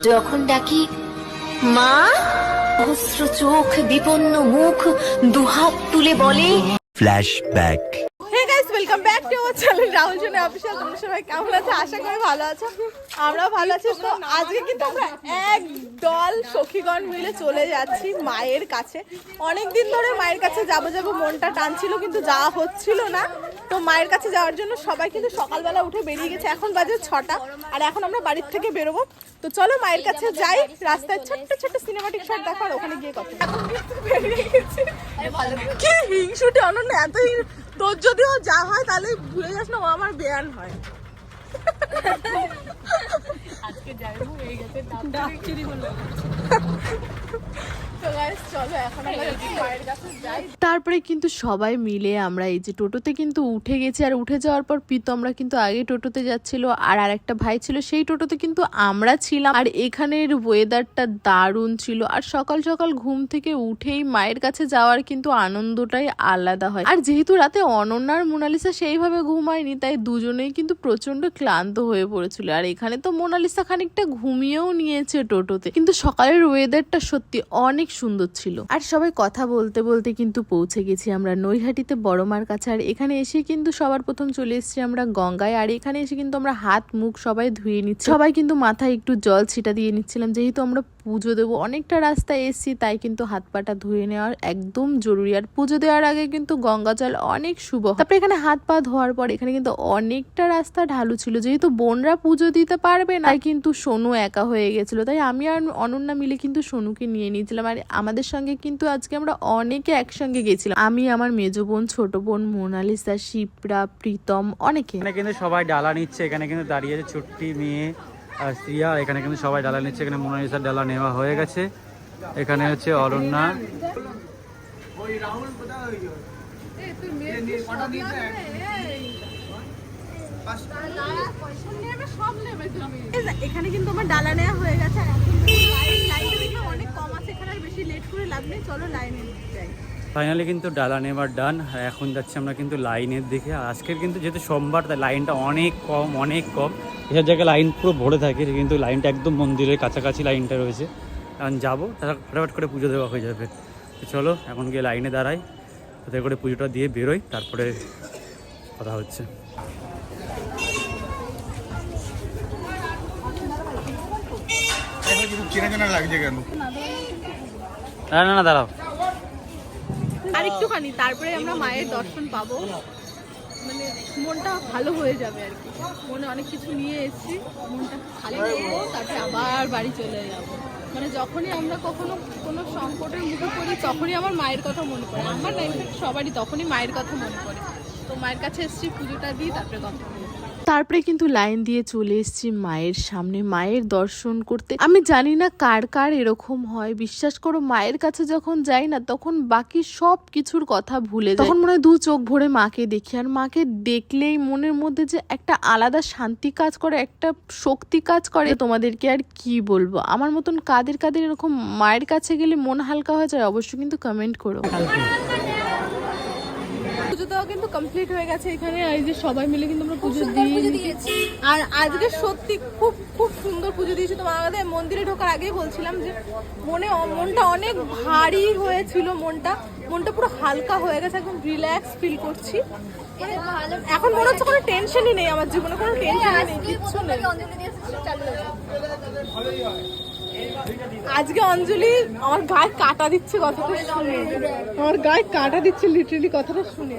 যখন ডাকি মা অস্ত্র চোখ বিপন্ন মুখ দুহাত তুলে বলে Flashback. Welcome back to our channel Rahul জনে অফিসিয়াল তোমরা সবাই কেমন আছো? আশা করি ভালো আছো। আমরাও ভালো আছি। তো আজকে কিন্তু আমরা এক দল সখীগণ মিলে চলে যাচ্ছি মায়ের কাছে। অনেক দিন ধরে মায়ের কাছে যাব যাব মনটা টানছিল, কিন্তু যাওয়া হচ্ছিল না। তো মায়ের কাছে যাওয়ার জন্য সবাই কিন্তু সকালবেলা উঠে বেরিয়ে গেছে। এখন বাজে ছটা। আর এখন আমরা বাড়ির থেকে বেরোবো। তো চলো মায়ের কাছে যাই। রাস্তায় ছোট্ট ছোট্ট সিনেমাটিক শট দেখো আর ওখানে গিয়ে কথা কি হিংসুটে অনন্য এত তোর যদিও যা হয় তাহলে ভুলে যাস না ও আমার বেয়ান হয়। তো guys, চলো এখন আমরা মায়ের কাছে তারপরে কিন্তু সবাই মিলে আমরা এই যে টোটোতে কিন্তু উঠে গেছি আর উঠে যাওয়ার পর প্রীতমরা কিন্তু আগে টোটোতে যাচ্ছিল আর আরেকটা ভাই ছিল সেই টোটোতে কিন্তু আমরা ছিলাম। আর এখানের ওয়েদারটা দারুণ ছিল আর সকাল সকাল ঘুম থেকে উঠেই মায়ের কাছে যাওয়ার কিন্তু আনন্দটাই আলাদা হয়। আর যেহেতু রাতে অনন্যার মোনালিসা সেইভাবে ঘুমায়নি তাই দুজনেই কিন্তু প্রচণ্ড ক্লান্ত হয়ে পড়েছিল। আর এখানে তো মোনালিসা খানিকটা ঘুমিয়েও নিয়েছে টোটোতে। কিন্তু সকালের ওয়েদারটা সত্যি অনেক সুন্দর ছিল। আর সবাই কথা বলতে বলতে কিন্তু পৌঁছে গেছি আমরা নৈহাটিতে বড় মার কাছে। আর এখানে এসে কিন্তু সবার প্রথম চলে এসেছি আমরা গঙ্গায়। আর এখানে এসে কিন্তু আমরা হাত মুখ সবাই ধুয়ে নিচ্ছি। সবাই কিন্তু মাথায় একটু জল ছিটা দিয়ে নিচ্ছিলাম। যেহেতু আমরা পুজো দেবো। অনেকটা রাস্তায় এসেছি, তাই কিন্তু হাত পাটা ধুয়ে নেওয়ার একদম জরুরি। আর পুজো দেওয়ার আগে কিন্তু গঙ্গা জল অনেক শুভ তারপরে এখানে হাত পা ধোয়ার পর এখানে কিন্তু অনেকটা রাস্তা ঢালু ছিল। যেহেতু বোনরা পুজো দিতে পারবে না কিন্তু সোনু একা হয়ে গেছিল। তাই আমি আর অনন্যা মিলে কিন্তু সোনুকে নিয়ে নিয়েছিলাম। আর আমাদের সঙ্গে কিন্তু আজকে আমরা অনেকে একসঙ্গে গেছিলাম। আমি, আমার মেজ বোন, ছোট বোন, মোনালিসা, শিপ্রা, প্রীতম, অনেকে। কিন্তু সবাই ডালা নিচ্ছে। এখানে কিন্তু দাঁড়িয়ে আছে ছোট্টি মেয়ে। শ্রিয়া এখানে কিন্তু সবাই ডালা নিচ্ছে, এখানে মোনালিসার ডালা নেওয়া হয়ে গেছে। এখানে হচ্ছে অরণ্যা এখানে কিন্তু আমার ডালা নেওয়া হয়ে গেছে লাইন লাইনটা দেখলে অনেক কম আছে এখানে আর বেশি লেট করে লাভ নেই চলো লাইনে যাই ফাইনালি কিন্তু ডালা নেওয়ার ডান। আর এখন যাচ্ছি আমরা কিন্তু লাইনের দিকে। আর আজকের কিন্তু যেহেতু সোমবার তাই লাইনটা অনেক কম অনেক কম। এসব জায়গায় লাইন পুরো ভরে থাকে কিন্তু লাইনটা একদম মন্দিরের কাছাকাছি লাইনটা রয়েছে। এখন যাব তারা ফটাফট করে পুজো দেওয়া হয়ে যাবে। তো চলো এখন গিয়ে লাইনে দাঁড়াই। তাদের করে পুজোটা দিয়ে বেরোই তারপরে কথা হচ্ছে। না না দাঁড়াও। আর একটুখানি তারপরে আমরা মায়ের দর্শন পাবো। মানে মনটা ভালো হয়ে যাবে আর কি। মনে অনেক কিছু নিয়ে এসেছি মনটা খালি করব তারপরে আবার বাড়ি চলে যাব। মানে যখনই আমরা কখনো কোনো সংকটের মুখে পড়ি তখনই আমার মায়ের কথা মনে পড়ে। আমার না সবারই তখনই মায়ের কথা মনে পড়ে। তো মায়ের কাছে এসছি পুজোটা দিই তারপরে কথা তারপরে কিন্তু লাইন দিয়ে চলে এসেছি মায়ের সামনে, মায়ের দর্শন করতে। আমি জানি না কার কার এরকম হয়। বিশ্বাস করো, মায়ের কাছে যখন যাই না, তখন বাকি সব কিছুর কথা ভুলে তখন মনে হয় দু চোখ ভরে মাকে দেখি। আর মাকে দেখলেই মনের মধ্যে যে একটা আলাদা শান্তি কাজ করে, একটা শক্তি কাজ করে। তোমাদেরকে আর কি বলব? আমার মতন কাদের কাদের এরকম মায়ের কাছে গেলে মন হালকা হয়ে যায়, অবশ্যই কিন্তু কমেন্ট করো। পুজো দেওয়া কিন্তু কমপ্লিট হয়ে গেছে এখানে এই যে সবাই মিলে কিন্তু আমরা পুজো দিয়ে দিয়েছি। আর আজকে সত্যি খুব খুব সুন্দর পুজো দিয়েছি। তোমার আমাদের মন্দিরে ঢোকার আগেই বলছিলাম যে মনে মনটা অনেক ভারী হয়েছিল মনটা। মনটা পুরো হালকা হয়ে গেছে একদম রিল্যাক্স ফিল করছি। এখন মনে হচ্ছে কোনো টেনশনই নেই আমার জীবনে কোনো টেনশনই নেই কিচ্ছু নেই। আজকে অঞ্জলি আমার গায়ে কাটা দিচ্ছে কথাটা শুনে। আমার গায়ে কাটা দিচ্ছে লিটারালি কথাটা শুনে।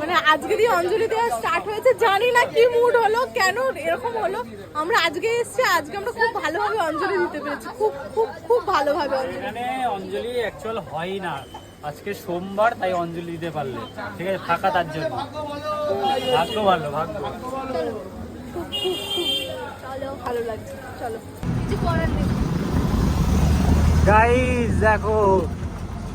মানে আজকে দিয়ে অঞ্জলি দেওয়া স্টার্ট হয়েছে জানি না কি মুড হলো কেন এরকম হলো। আমরা আজকে এসেছি আজকে আমরা খুব ভালোভাবে অঞ্জলি দিতে পেরেছি খুব খুব খুব ভালোভাবে এখানে অঞ্জলি অ্যাকচুয়াল হয় না। আজকে সোমবার তাই অঞ্জলি দিতে পারলে। ঠিক আছে ফাঁকা তার জন্য। ভাগ্য ভালো ভাগ্য। ভালো লাগছে চলো। গাইস দেখো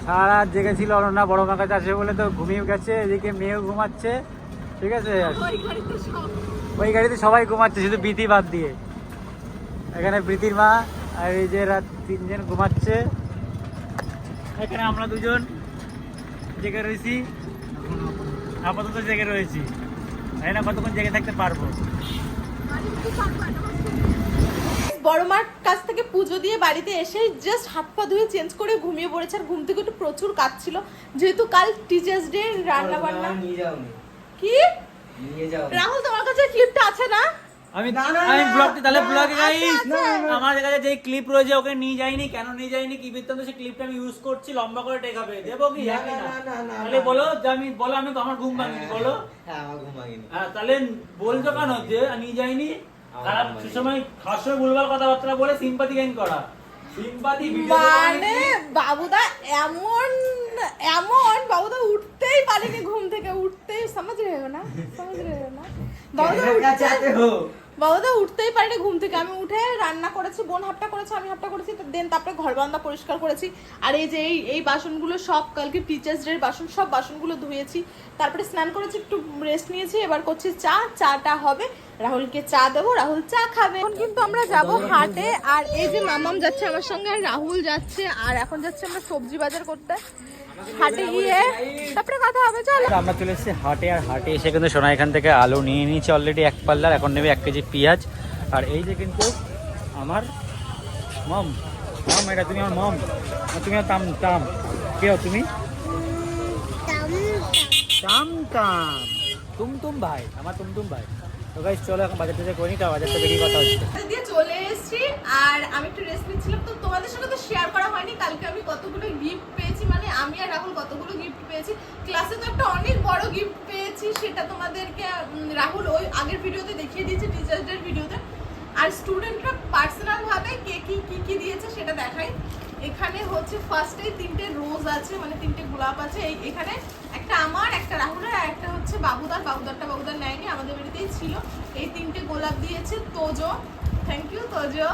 সারা জেগেছিল অনন্যা বড় কাছে আসবে বলে তো ঘুমিয়ে গেছে, এদিকে মেয়েও ঘুমাচ্ছে, ঠিক আছে? ওই গাড়িতে সবাই ঘুমাচ্ছে, শুধু প্রীতি বাদ দিয়ে। এখানে প্রীতির মা আর এই যে রাত তিনজন ঘুমাচ্ছে। এখানে আমরা দুজন জেগে রয়েছি। আপাতত জেগে রয়েছি। জানি না কতক্ষণ জেগে থাকতে পারব। বড় মার কাছ থেকে পুজো দিয়ে বাড়িতে এসে জাস্ট হাত পা ধুয়ে চেঞ্জ করে ঘুমিয়ে পড়েছে। আর ঘুম থেকে একটু প্রচুর কাজ ছিল যেহেতু কাল টিচার্স ডে রান্না বান্না। কি? রাহুল তোমার কাছে ক্লিপটা আছে না? আমি আমি। ব্লগটি তাহলে ব্লগে গাই আচ্ছা, আচ্ছা। আমার কাছে যে ক্লিপ রয়েছে ওকে নিয়ে যাইনি। কেন নিয়ে যাইনি? কি বৃত্তান্ত সেই ক্লিপটা আমি ইউজ করছি লম্বা করে টেকাবে দেবো কি? না, জানি তাহলে বলো যে আমি বলো আমি তো আমার ঘুম ভাঙিনি বলো। হ্যাঁ আমার ঘুম ভাঙেনি। হ্যাঁ তাহলে বলছো কেন যে নিয়ে যাইনি? খারাপ ঘুম সময় খাওয়ার সময় ভুলভাল কথাবার্তা বলে সিম্পাতি গেইন করা। সিম্পাতি মানে বাবুদা এমন এমন বাবুদা উঠতেই পারেনি ঘুম থেকে উঠতেই সমাজ রে না সমাজ রে না। বাবুদা উঠতে বাবা তো উঠতেই পারিনি ঘুম থেকে। আমি উঠে রান্না করেছি, বোন হাফটা করেছি, আমি হাফটা করেছি দেন তারপরে ঘর বান্দা পরিষ্কার করেছি। আর এই যে এই এই বাসনগুলো সব, কালকে টিচার্স ডের বাসন, সব বাসনগুলো ধুয়েছি। তারপরে স্নান করেছি, একটু রেস্ট নিয়েছি, এবার করছি চা। চাটা হবে, রাহুলকে চা দেবো, রাহুল চা খাবে। এখন কিন্তু আমরা যাব হাটে, আর এই যে মামাম যাচ্ছে আমার সঙ্গে রাহুল যাচ্ছে, আর এখন যাচ্ছে আমরা সবজি বাজার করতে। হাটে গিয়ে তারপরে কথা হবে চলো। আমরা চলে এসেছি হাটে আর হাটে এসে কিন্তু সোনা এখান থেকে আলু নিয়ে নিয়েছি অলরেডি এক পাল্লার এখন নেবে এক কেজি পেঁয়াজ। আর এই যে কিন্তু আমার মম মম এটা তুমি আমার মম তুমি তাম তাম। কে তুমি। তাম তাম। তুমতুম ভাই আমার তুমতুম ভাই। তো গাইস চলো এখন বাজার টাজার করি তা বাজার থেকে বেরিয়ে কথা হচ্ছে। দিয়ে চলে এসেছি, আর আমি একটু রেস্ট নিচ্ছিলাম, তো তোমাদের সঙ্গে তো শেয়ার করা হয়নি, কালকে আমি কতগুলো গিফট পেয়েছি মানে আমি আর রাহুল কতগুলো গিফট পেয়েছি। ক্লাসে তো একটা অনেক বড় গিফট পেয়েছি, সেটা তোমাদেরকে রাহুল ওই আগের ভিডিওতে দেখিয়ে দিয়েছে টিচার্স ভিডিওতে আর স্টুডেন্টরা পার্সোনাল ভাবে কে কি কি কি দিয়েছে সেটা দেখাই। এখানে হচ্ছে ফার্স্টেই তিনটে রোজ আছে মানে তিনটে গোলাপ আছে। এখানে একটা আমার, একটা রাহুলের আর একটা হচ্ছে বাবুদার। বাবুদারটা বাবুদার নেয়নি, আমাদের বাড়িতেই ছিল। এই তিনটে গোলাপ দিয়েছে তোজো। Thank you Tojo.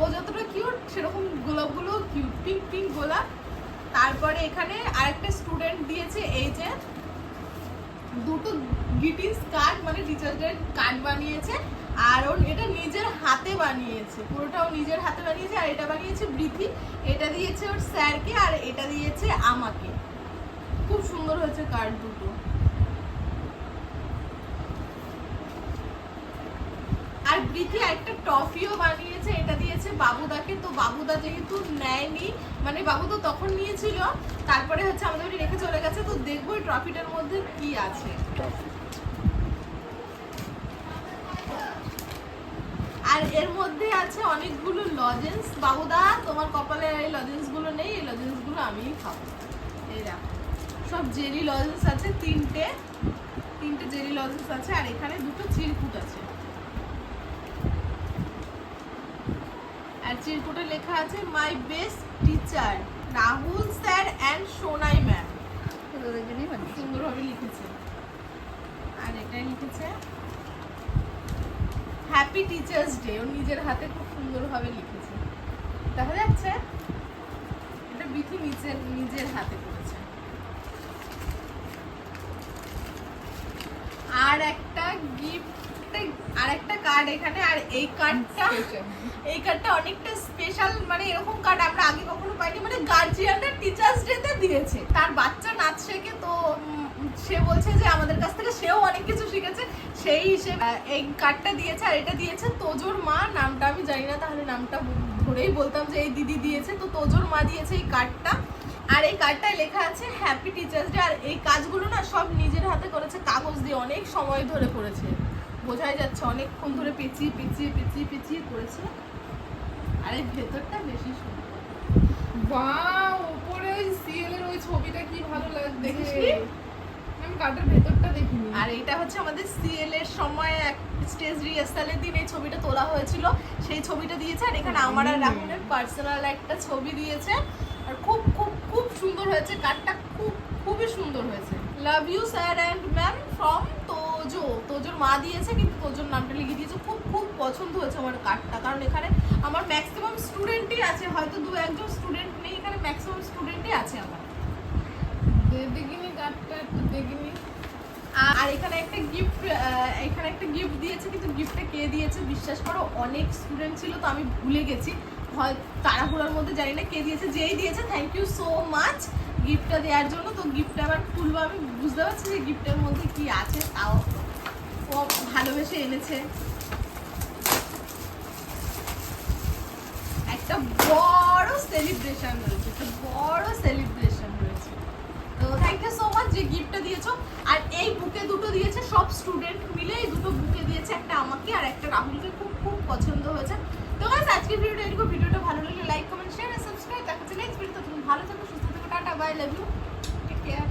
ও যতটা কিউট সেরকম গোলাপগুলো কিউট পিঙ্ক পিঙ্ক গোলাপ। তারপরে এখানে আরেকটা স্টুডেন্ট দিয়েছে, এই যে দুটো গ্রিটিংস কার্ড মানে টিচারদের কার্ড বানিয়েছে। আর ওর এটা নিজের হাতে বানিয়েছে, পুরোটাও নিজের হাতে বানিয়েছে, আর এটা বানিয়েছে বৃথি এটা দিয়েছে ওর স্যারকে আর এটা দিয়েছে আমাকে। খুব সুন্দর হয়েছে কার্ড দুটো। আর বৃথি একটা টফিও বানিয়েছে, এটা দিয়েছে বাবুদাকে। তো বাবুদা যেহেতু নেয়নি মানে বাবু তো তখন নিয়েছিল, তারপরে হচ্ছে আমাদের রেখে চলে গেছে, তো দেখব ট্রফিটার মধ্যে কি আছে। আর এর মধ্যে আছে অনেকগুলো লজেন্স বাবুদা, তোমার কপালে এই লজেন্সগুলো নেই, এই লজেন্সগুলো আমিই খাব। এই দেখো, সব জেলি লজেন্স আছে, তিনটে তিনটে জেলি লজেন্স আছে, আর এখানে দুটো চিরকুট আছে। আর চিরকুটে লেখা আছে my best teacher Rahul sir and Sonai ma'am সুন্দরভাবে লিখেছে আর এটা লিখেছে হ্যাপি টিচার্স ডে ও নিজের হাতে খুব সুন্দরভাবে লিখেছে। দেখা যাচ্ছে এটা বিথি নিজের নিজের হাতে করেছে। আর একটা গিফট আর একটা কার্ড এখানে আর এই কার্ডটা এই কার্ডটা অনেকটা স্পেশাল মানে এরকম কার্ড আমরা আগে কখনো পাইনি মানে গার্জিয়ানরা টিচার্স ডেতে দিয়েছে। তার বাচ্চা নাচ শেখে তো সে বলছে যে আমাদের কাছ থেকে সেও অনেক কিছু শিখেছে সেই হিসেবে এই কার্ডটা দিয়েছে আর এটা দিয়েছে তোজোর মা নামটা আমি জানি না তাহলে নামটা ধরেই বলতাম যে এই দিদি দিয়েছে তো তোজোর মা দিয়েছে এই কার্ডটা আর এই কার্ডটায় লেখা আছে হ্যাপি টিচার্স ডে আর এই কাজগুলো না সব নিজের হাতে করেছে কাগজ দিয়ে অনেক সময় ধরে করেছে। বোঝাই যাচ্ছে অনেকক্ষণ ধরে পেঁচিয়ে পেঁচিয়ে পেঁচিয়ে পেঁচিয়ে করেছে। আর এই ভেতরটা বেশি সুন্দর। উপরে ওই সিএল এর ওই ছবিটা কি ভালো লাগে দেখে কাটার ভেতরটা দেখিনি। আর এটা হচ্ছে আমাদের সিএল এর সময় এক স্টেজ রিহার্সালের দিন এই ছবিটা তোলা হয়েছিল। সেই ছবিটা দিয়েছে আর এখানে আমার আর রাহুলের পার্সোনাল একটা ছবি দিয়েছে। আর খুব খুব খুব সুন্দর হয়েছে। কার্ডটা খুব খুবই সুন্দর হয়েছে। Love you sir and ma'am from Tojo তোজোর মা দিয়েছে কিন্তু তোজোর নামটা লিখে দিয়েছে। খুব খুব পছন্দ হয়েছে আমার কার্ডটা। কারণ এখানে আমার ম্যাক্সিমাম স্টুডেন্টই আছে। হয়তো দু একজন স্টুডেন্ট নেই। এখানে ম্যাক্সিমাম স্টুডেন্টই আছে আমার। দেখিনি দেখিনি আর এখানে একটা গিফট এখানে একটা গিফট দিয়েছে, কিন্তু গিফটটা কে দিয়েছে বিশ্বাস করো, অনেক স্টুডেন্ট ছিল, তো আমি ভুলে গেছি। হয়, তাড়াহুড়োর মধ্যে জানি না কে দিয়েছে, যেই দিয়েছে থ্যাংক ইউ সো মাচ গিফটটা দেওয়ার জন্য। তো গিফটটা আবার খুলবো আমি, বুঝতে পারছি যে গিফটের মধ্যে কি আছে, তাও ভালোবেসে এনেছে। একটা বড় সেলিব্রেশন রয়েছে থ্যাংক ইউ সো মাচ যে গিফটটা দিয়েছ। আর এই বুকে দুটো দিয়েছে, সব স্টুডেন্ট মিলে এই দুটো বুকে দিয়েছে একটা আমাকে আর একটা রাহুলকে। খুব খুব পছন্দ হয়েছে। তো গাইস আজকের ভিডিওটা এরকম ভিডিওটা ভালো লাগলে লাইক কমেন্ট শেয়ার আর সাবস্ক্রাইব দেখা যাচ্ছে নেক্সট ভিডিওতে তুমি ভালো থাকো, সুস্থ থাকো, tata bye love you take care